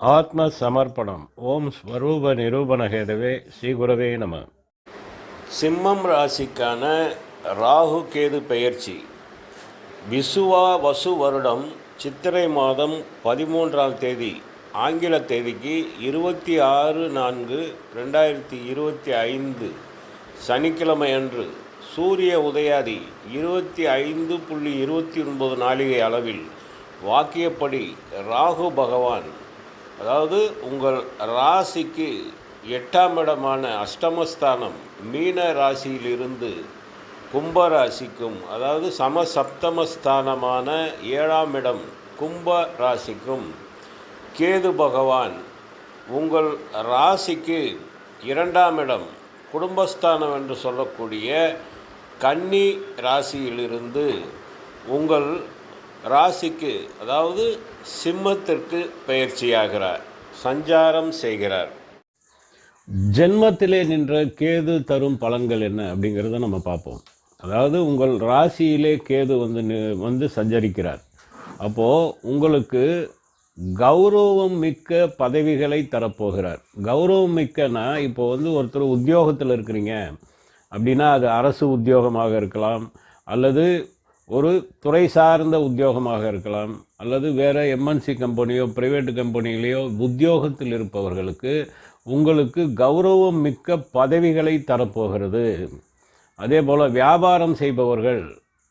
ஆத்ம சமர்ப்பணம் ஓம் ஸ்வரூப நிரூபணகேதவே ஸ்ரீகுரவே நம. சிம்மம் ராசிக்கான ராகு கேது பெயர்ச்சி. விசுவா வசு வருடம் சித்திரை மாதம் பதிமூன்றாம் தேதி ஆங்கில தேதிக்கு இருபத்தி ஆறு நான்கு ரெண்டாயிரத்தி இருபத்தி ஐந்து சனிக்கிழமை அன்று சூரிய உதயாதி இருபத்தி ஐந்து புள்ளி இருபத்தி ஒன்பது நாளிகை அளவில் வாக்கியப்படி ராகு பகவான் அதாவது உங்கள் ராசிக்கு எட்டாம் இடமான அஷ்டமஸ்தானம் மீன ராசியிலிருந்து கும்ப ராசிக்கும் அதாவது சமசப்தமஸ்தானமான ஏழாம் இடம் கும்ப ராசிக்கும் கேது பகவான் உங்கள் ராசிக்கு இரண்டாம் இடம் குடும்பஸ்தானம் என்று சொல்லக்கூடிய கன்னி ராசியிலிருந்து உங்கள் ராசிக்கு அதாவது சிம்மத்திற்கு பயிற்சியாகிறார். சஞ்சாரம் செய்கிறார். ஜென்மத்திலே நின்ற கேது தரும் பலன்கள் என்ன அப்படிங்கிறத நம்ம பார்ப்போம். அதாவது உங்கள் ராசியிலே கேது வந்து நி- வந்து சஞ்சரிக்கிறார். அப்போது உங்களுக்கு கௌரவம் மிக்க பதவிகளை தரப்போகிறார். கௌரவம் மிக்கனா இப்போ வந்து ஒருத்தர் உத்தியோகத்தில் இருக்கிறீங்க. அப்படின்னா அது அரசு உத்தியோகமாக இருக்கலாம். அல்லது ஒரு துறை சார்ந்த உத்தியோகமாக இருக்கலாம் அல்லது வேறு எம்என்சி கம்பெனியோ ப்ரைவேட் கம்பெனிலேயோ உத்தியோகத்தில் இருப்பவர்களுக்கு உங்களுக்கு கௌரவம் மிக்க பதவிகளை தரப்போகிறது. அதே போல் வியாபாரம் செய்பவர்கள்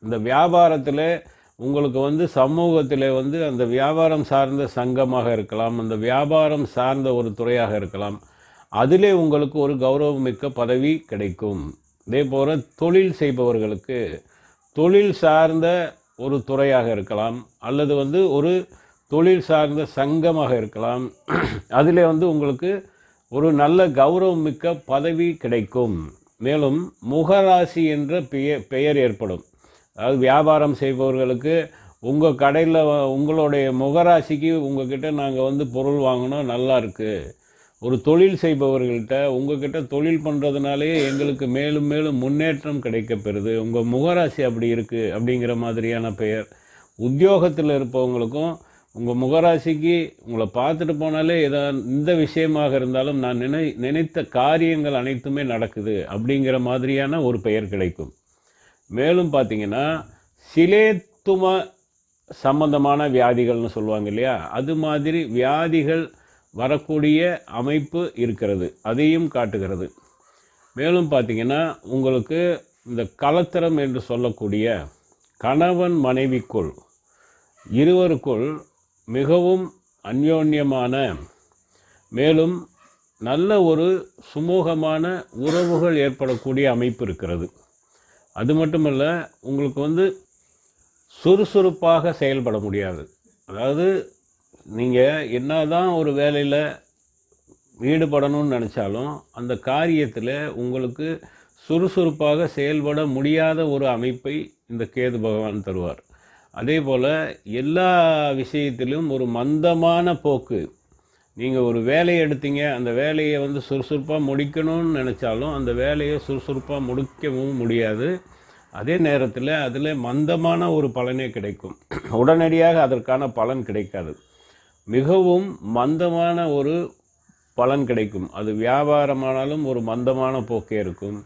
இந்த வியாபாரத்தில் உங்களுக்கு வந்து சமூகத்தில் வந்து அந்த வியாபாரம் சார்ந்த சங்கமாக இருக்கலாம் அந்த வியாபாரம் சார்ந்த ஒரு துறையாக இருக்கலாம் அதிலே உங்களுக்கு ஒரு கௌரவமிக்க பதவி கிடைக்கும். இதே போல் தொழில் செய்பவர்களுக்கு தொழில் சார்ந்த ஒரு துறையாக இருக்கலாம் அல்லது வந்து ஒரு தொழில் சார்ந்த சங்கமாக இருக்கலாம். அதிலே வந்து உங்களுக்கு ஒரு நல்ல கௌரவம் மிக்க பதவி கிடைக்கும். மேலும் முகராசி என்ற பெயர் பெயர் ஏற்படும். அதாவது வியாபாரம் செய்பவர்களுக்கு உங்கள் கடையில் உங்களுடைய முகராசிக்கு உங்ககிட்ட நாங்கள் வந்து பொருள் வாங்கினோம் நல்லா இருக்குது ஒரு தொழில் செய்பவர்கள்ட்ட உங்ககிட்ட தொழில் பண்ணுறதுனாலே எங்களுக்கு மேலும் மேலும் முன்னேற்றம் கிடைக்கப்பெறுது. உங்கள் முகராசி அப்படி இருக்குது அப்படிங்கிற மாதிரியான பெயர். உத்தியோகத்தில் இருப்பவங்களுக்கும் உங்கள் முகராசிக்கு உங்களை பார்த்துட்டு போனாலே எதா இந்த விஷயமாக இருந்தாலும் நான் நினை நினைத்த காரியங்கள் அனைத்துமே நடக்குது அப்படிங்கிற மாதிரியான ஒரு பெயர் கிடைக்கும். மேலும் பார்த்தீங்கன்னா சிலேத்தும சம்பந்தமான வியாதிகள்னு சொல்லுவாங்க இல்லையா? அது மாதிரி வியாதிகள் வரக்கூடிய அமைப்பு இருக்கிறது. அதையும் காட்டுகிறது. மேலும் பார்த்தீங்கன்னா உங்களுக்கு இந்த கலத்திரம் என்று சொல்லக்கூடிய கணவன் மனைவிக்குள் இருவருக்குள் மிகவும் அந்யோன்யமான மேலும் நல்ல ஒரு சுமூகமான உறவுகள் ஏற்படக்கூடிய அமைப்பு இருக்கிறது. அது மட்டுமல்ல உங்களுக்கு வந்து சுறுசுறுப்பாக செயல்பட முடியாது. அதாவது நீங்கள் என்ன தான் ஒரு வேலையில் ஈடுபடணும்னு நினச்சாலும் அந்த காரியத்தில் உங்களுக்கு சுறுசுறுப்பாக செயல்பட முடியாத ஒரு அமைப்பை இந்த கேது பகவான் தருவார். அதே போல் எல்லா விஷயத்திலும் ஒரு மந்தமான போக்கு. நீங்கள் ஒரு வேலையை எடுத்தீங்க அந்த வேலையை வந்து சுறுசுறுப்பாக முடிக்கணும்னு நினச்சாலும் அந்த வேலையை சுறுசுறுப்பாக முடிக்கவும் முடியாது. அதே நேரத்தில் அதில் மந்தமான ஒரு பலனே கிடைக்கும். உடனடியாக அதற்கான பலன் கிடைக்காது. மிகவும் மந்தமான ஒரு பலன் கிடைக்கும். அது வியாபாரமானாலும் ஒரு மந்தமான போக்கே இருக்கும்.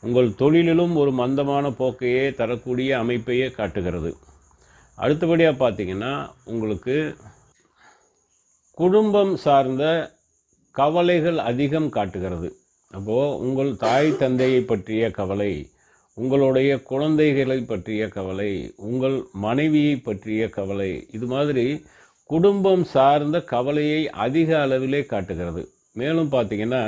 உங்கள் தொழிலிலும் ஒரு மந்தமான போக்கையே தரக்கூடிய அமைப்பையே காட்டுகிறது. அடுத்தபடியாக பார்த்தீங்கன்னா உங்களுக்கு குடும்பம் சார்ந்த கவலைகள் அதிகம் காட்டுகிறது. அப்போது உங்கள் தாய் தந்தையை பற்றிய கவலை உங்களுடைய குழந்தைகளை பற்றிய கவலை உங்கள் மனைவியை பற்றிய கவலை இது மாதிரி குடும்பம் சார்ந்த கவலையை அதிக அளவிலே காட்டுகிறது. மேலும் பார்த்தீங்கன்னா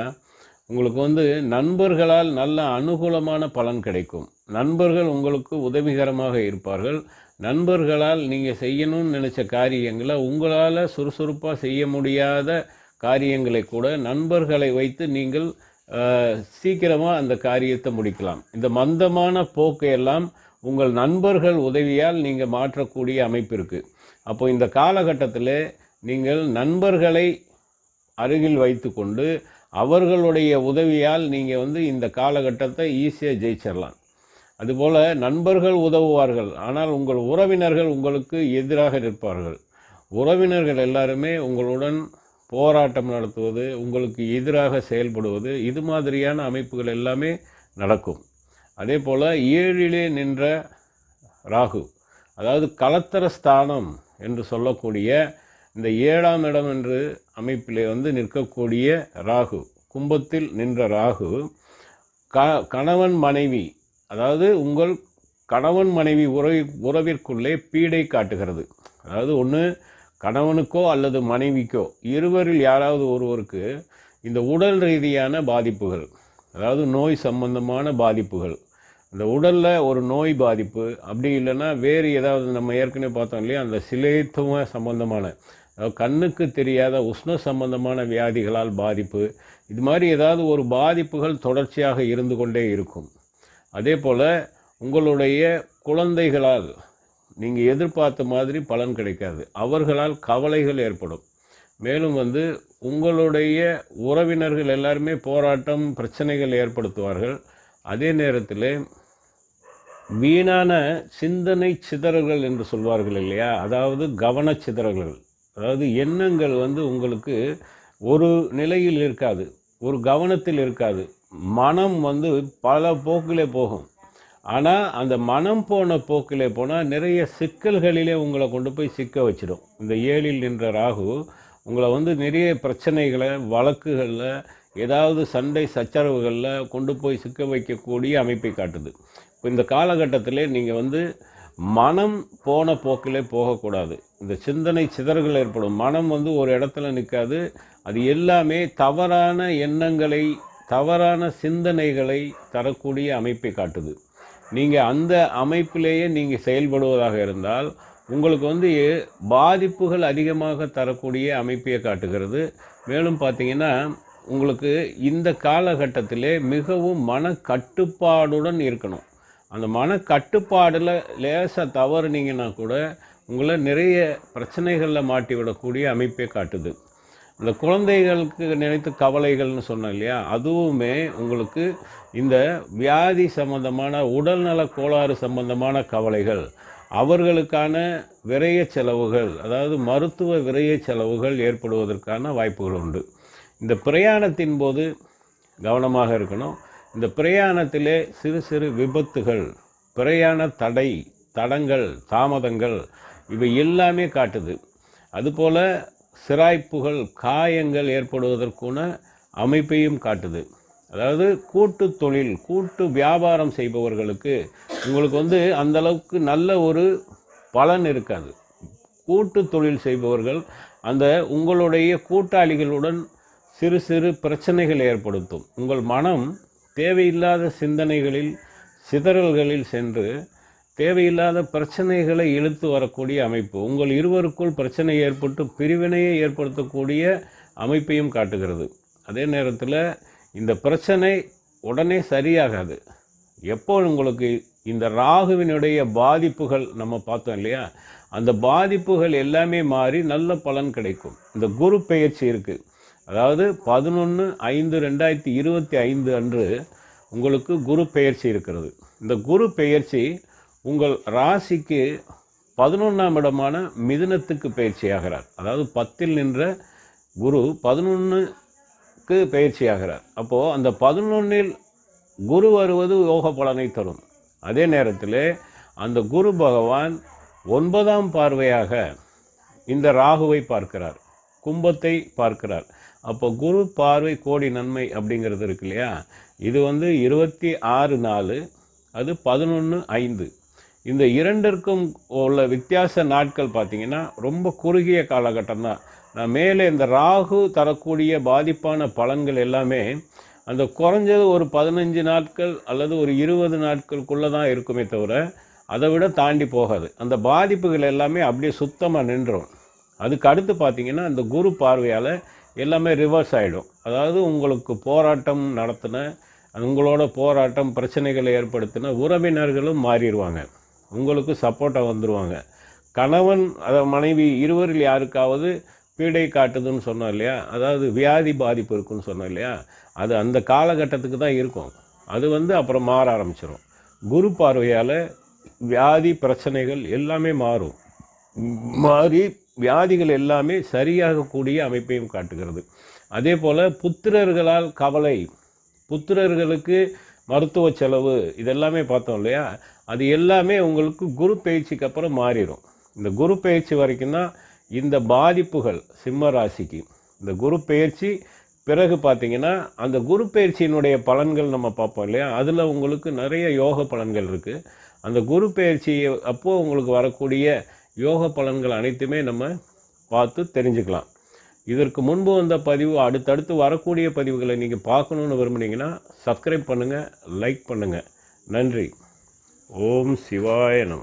உங்களுக்கு வந்து நண்பர்களால் நல்ல அனுகூலமான பலன் கிடைக்கும். நண்பர்கள் உங்களுக்கு உதவிகரமாக இருப்பார்கள். நண்பர்களால் நீங்கள் செய்யணும்னு நினச்ச காரியங்களை உங்களால் சுறுசுறுப்பாக செய்ய முடியாத காரியங்களை கூட நண்பர்களை வைத்து நீங்கள் சீக்கிரமாக அந்த காரியத்தை முடிக்கலாம். இந்த மந்தமான போக்கையெல்லாம் உங்கள் நண்பர்கள் உதவியால் நீங்கள் மாற்றக்கூடிய அமைப்பு இருக்குது அப்போ இந்த காலகட்டத்தில் நீங்கள் நண்பர்களை அருகில் வைத்துக்கொண்டு அவர்களுடைய உதவியால் நீங்கள் வந்து இந்த காலகட்டத்தை ஈஸியாக ஜெயிச்சிடலாம் அதுபோல் நண்பர்கள் உதவுவார்கள். ஆனால் உங்கள் உறவினர்கள் உங்களுக்கு எதிராக நிற்பார்கள். உறவினர்கள் எல்லாருமே உங்களுடன் போராட்டம் நடத்துவது உங்களுக்கு எதிராக செயல்படுவது இது மாதிரியான அமைப்புகள் எல்லாமே நடக்கும். அதே போல் ஏழிலே நின்ற ராகு அதாவது கலத்தர ஸ்தானம் என்று சொல்லக்கூடிய இந்த ஏழாம் இடம் என்று அமைப்பிலே வந்து நிற்கக்கூடிய ராகு கும்பத்தில் நின்ற ராகு க கணவன் மனைவி அதாவது உங்கள் கணவன் மனைவி உறவி உறவிற்குள்ளே பீடை காட்டுகிறது. அதாவது ஒன்று கணவனுக்கோ அல்லது மனைவிக்கோ இருவரில் யாராவது ஒருவருக்கு இந்த உடல் ரீதியான பாதிப்புகள் அதாவது நோய் சம்பந்தமான பாதிப்புகள் இந்த உடலில் ஒரு நோய் பாதிப்பு அப்படி இல்லைன்னா வேறு ஏதாவது நம்ம ஏற்கனவே பார்த்தோம் இல்லையா? அந்த சிலேத்துவ சம்பந்தமான கண்ணுக்கு தெரியாத உஷ்ண சம்பந்தமான வியாதிகளால் பாதிப்பு. இது மாதிரி ஏதாவது ஒரு பாதிப்புகள் தொடர்ச்சியாக இருந்து கொண்டே இருக்கும். அதே போல் உங்களுடைய குழந்தைகளால் நீங்கள் எதிர்பார்த்த மாதிரி பலன் கிடைக்காது. அவர்களால் கவலைகள் ஏற்படும். மேலும் வந்து உங்களுடைய உறவினர்கள் எல்லாருமே போராட்டம் பிரச்சனைகள் ஏற்படுத்துவார்கள். அதே நேரத்தில் வீணான சிந்தனை சிதறல்கள் என்று சொல்வார்கள் இல்லையா? அதாவது கவன சிதறல்கள். அதாவது எண்ணங்கள் வந்து உங்களுக்கு ஒரு நிலையில் இருக்காது ஒரு கவனத்தில் இருக்காது. மனம் வந்து பல போக்கிலே போகும். ஆனால் அந்த மனம் போன போக்கிலே போனால் நிறைய சிக்கல்களிலே உங்களை கொண்டு போய் சிக்க வச்சிடும். இந்த ஏழில் நின்ற ராகு உங்களை வந்து நிறைய பிரச்சனைகளை வழக்குகளில் ஏதாவது சண்டை சச்சரவுகளில் கொண்டு போய் சிக்க வைக்கக்கூடிய அமைப்பை காட்டுது. இந்த காலகட்டத்தில் நீங்கள் வந்து மனம் போன போக்கிலே போகக்கூடாது. இந்த சிந்தனை சிதறல்கள் ஏற்படும். மனம் வந்து ஒரு இடத்துல நிற்காது அது எல்லாமே தவறான எண்ணங்களை தவறான சிந்தனைகளை தரக்கூடிய அமைப்பை காட்டுது. நீங்கள் அந்த அமைப்பிலேயே நீங்கள் செயல்படுவதாக இருந்தால் உங்களுக்கு வந்து பாதிப்புகள் அதிகமாக தரக்கூடிய அமைப்பையை காட்டுகிறது. மேலும் பார்த்தீங்கன்னா உங்களுக்கு இந்த காலகட்டத்திலே மிகவும் மன கட்டுப்பாடுடன் இருக்கணும். அந்த மன கட்டுப்பாடில் லேசாக தவறுனீங்கன்னா கூட உங்களை நிறைய பிரச்சனைகளில் மாட்டி விடக்கூடிய அமைப்பே காட்டுது. இந்த குழந்தைகளுக்கு நினைத்து கவலைகள்னு சொன்னோம் இல்லையா? அதுவுமே உங்களுக்கு இந்த வியாதி சம்பந்தமான உடல்நல கோளாறு சம்பந்தமான கவலைகள் அவர்களுக்கான விரைய செலவுகள் அதாவது மருத்துவ விரைய செலவுகள் ஏற்படுவதற்கான வாய்ப்புகள் உண்டு. இந்த பிரயாணத்தின் போது கவனமாக இருக்கணும். இந்த பிரயாணத்திலே சிறு சிறு விபத்துகள் பிரயாண தடை தடங்கள் தாமதங்கள் இவை எல்லாமே காட்டுது. அதுபோல் சிராய்ப்புகள் காயங்கள் ஏற்படுவதற்குன அமைப்பையும் காட்டுது. அதாவது கூட்டு தொழில் கூட்டு வியாபாரம் செய்பவர்களுக்கு உங்களுக்கு வந்து அந்தளவுக்கு நல்ல ஒரு பலன் இருக்காது. கூட்டு தொழில் செய்பவர்கள் அந்த உங்களுடைய கூட்டாளிகளுடன் சிறு சிறு பிரச்சனைகள் ஏற்படுத்தும். உங்கள் மனம் தேவையில்லாத சிந்தனைகளில் சிதறல்களில் சென்று தேவையில்லாத பிரச்சனைகளை இழுத்து வரக்கூடிய அமைப்பு உங்கள் இருவருக்குள் பிரச்சனை ஏற்பட்டு பிரிவினையை ஏற்படுத்தக்கூடிய அமைப்பையும் காட்டுகிறது. அதே நேரத்தில் இந்த பிரச்சனை உடனே சரியாகாது. எப்போ உங்களுக்கு இந்த ராகுவினுடைய பாதிப்புகள் நம்ம பார்த்தோம் இல்லையா? அந்த பாதிப்புகள் எல்லாமே மாறி நல்ல பலன் கிடைக்கும். இந்த குரு பெயர்ச்சி இருக்குது அதாவது பதினொன்று ஐந்து ரெண்டாயிரத்தி இருபத்தி ஐந்து அன்று உங்களுக்கு குரு பெயர்ச்சி இருக்கிறது. இந்த குரு பெயர்ச்சி உங்கள் ராசிக்கு பதினொன்றாம் இடமான மிதுனத்துக்கு பயிற்சியாகிறார் அதாவது பத்தில் நின்ற குரு பதினொன்றுக்கு பயிற்சியாகிறார் அப்போது அந்த பதினொன்றில் குரு வருவது யோக பலனை தரும். அதே நேரத்தில் அந்த குரு பகவான் ஒன்பதாம் பார்வையாக இந்த ராகுவை பார்க்கிறார். கும்பத்தை பார்க்கிறார். அப்போ குரு பார்வை கோடி நன்மை அப்படிங்கிறது இருக்கு இல்லையா? இது வந்து இருபத்தி ஆறு நாலு அது பதினொன்று ஐந்து. இந்த இரண்டிற்கும் உள்ள வித்தியாச நாட்கள் பார்த்திங்கன்னா ரொம்ப குறுகிய காலகட்டம் தான். நான் மேலே இந்த ராகு தரக்கூடிய பாதிப்பான பலன்கள் எல்லாமே அந்த குறைஞ்சது ஒரு பதினஞ்சு நாட்கள் அல்லது ஒரு இருபது நாட்களுக்குள்ளே தான் இருக்குமே தவிர அதை விட தாண்டி போகாது. அந்த பாதிப்புகள் எல்லாமே அப்படியே சுத்தமாக நின்றோம் அதுக்கு அடுத்து பார்த்திங்கன்னா அந்த குரு பார்வையால் எல்லாமே ரிவர்ஸ் ஆகிடும் அதாவது உங்களுக்கு போராட்டம் நடத்தின உங்களோட போராட்டம் பிரச்சனைகளை ஏற்படுத்தின உறவினர்களும் மாறிடுவாங்க. உங்களுக்கு சப்போர்ட்டாக வந்துடுவாங்க கணவன் அதை மனைவி இருவரில் யாருக்காவது பீடை காட்டுதுன்னு சொன்னோம் இல்லையா? அதாவது வியாதி பாதிப்பு இருக்குன்னு சொன்னோம் இல்லையா? அது அந்த காலகட்டத்துக்கு தான் இருக்கும். அது வந்து அப்புறம் மாற ஆரம்பிச்சிடும் குரு பார்வையால் வியாதி பிரச்சனைகள் எல்லாமே மாறும். மாறி வியாதிகள் எல்லாமே சரியாகக்கூடிய அமைப்பையும் காட்டுகிறது. அதே போல் புத்திரர்களால் கவலை புத்திரர்களுக்கு மருத்துவ செலவு இதெல்லாமே பார்த்தோம் இல்லையா? அது எல்லாமே உங்களுக்கு குரு பயிற்சிக்கு அப்புறம் மாறிடும். இந்த குரு பயிற்சி வரைக்கும் தான் இந்த பாதிப்புகள் சிம்ம ராசிக்கு. இந்த குரு பயிற்சி பிறகு பார்த்திங்கன்னா அந்த குரு பயிற்சியினுடைய பலன்கள் நம்ம பார்ப்போம் இல்லையா? அதில் உங்களுக்கு நிறைய யோக பலன்கள் இருக்குது அந்த குரு பயிற்சி அப்போது உங்களுக்கு வரக்கூடிய யோக பலன்கள் அனைத்துமே நம்ம பார்த்து தெரிஞ்சுக்கலாம். இதற்கு முன்பு வந்த பதிவு அடுத்தடுத்து வரக்கூடிய பதிவுகளை நீங்கள் பார்க்கணுன்னு விரும்புனீங்கன்னா சப்ஸ்கிரைப் பண்ணுங்கள் லைக் பண்ணுங்கள் நன்றி. ஓம் சிவாய நம.